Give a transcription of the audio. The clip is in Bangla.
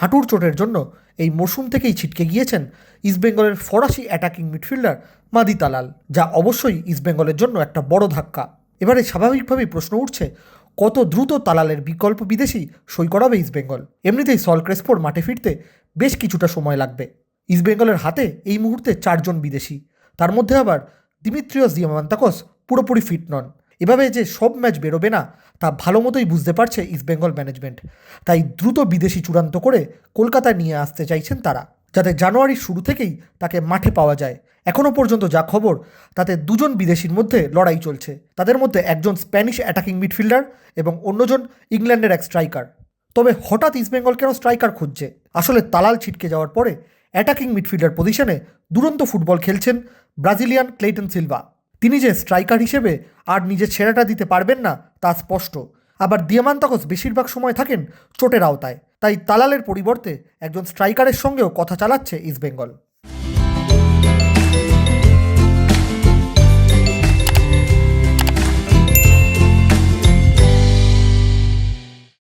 হাঁটুর চোটের জন্য এই মরশুম থেকেই ছিটকে গিয়েছেন ইস্টবেঙ্গলের ফরাসি অ্যাটাকিং মিডফিল্ডার মাদি তালাল, যা অবশ্যই ইস্টবেঙ্গলের জন্য একটা বড় ধাক্কা। এবারে স্বাভাবিকভাবেই প্রশ্ন উঠছে, কত দ্রুত তালালের বিকল্প বিদেশি সই করাবে ইস্টবেঙ্গল এমনিতেই সল ক্রেসপোর মাঠে ফিরতে বেশ কিছুটা সময় লাগবে। ইস্টবেঙ্গলের হাতে এই মুহূর্তে চারজন বিদেশি, তার মধ্যে আবার দিমিত্রিয়স দিয়ামান্তাকস পুরোপুরি ফিট নন। এভাবে যে সব ম্যাচ বেরোবে না, তা ভালো মতোই বুঝতে পারছে ইস্টবেঙ্গল ম্যানেজমেন্ট তাই দ্রুত বিদেশি চূড়ান্ত করে কলকাতায় নিয়ে আসতে চাইছেন তারা, যাতে জানুয়ারির শুরু থেকেই তাকে মাঠে পাওয়া যায়। এখনও পর্যন্ত যা খবর, তাতে দুজন বিদেশির মধ্যে লড়াই চলছে। তাদের মধ্যে একজন স্প্যানিশ অ্যাটাকিং মিডফিল্ডার এবং অন্যজন ইংল্যান্ডের এক স্ট্রাইকার তবে হঠাৎ ইস্টবেঙ্গল কেন স্ট্রাইকার খুঁজছে? আসলে তালাল ছিটকে যাওয়ার পরে অ্যাটাকিং মিডফিল্ডার পজিশনে দুরন্ত ফুটবল খেলছেন ব্রাজিলিয়ান ক্লেটন সিলভা তিনি যে স্ট্রাইকার হিসেবে আর নিজের ছেড়াটা দিতে পারবেন না, তা স্পষ্ট। আবার দিয়ামান্তাকস বেশিরভাগ সময় থাকেন চোটের আওতায়। তাই তালালের পরিবর্তে একজন স্ট্রাইকারের সঙ্গেও কথা চালাচ্ছে ইস্টবেঙ্গল।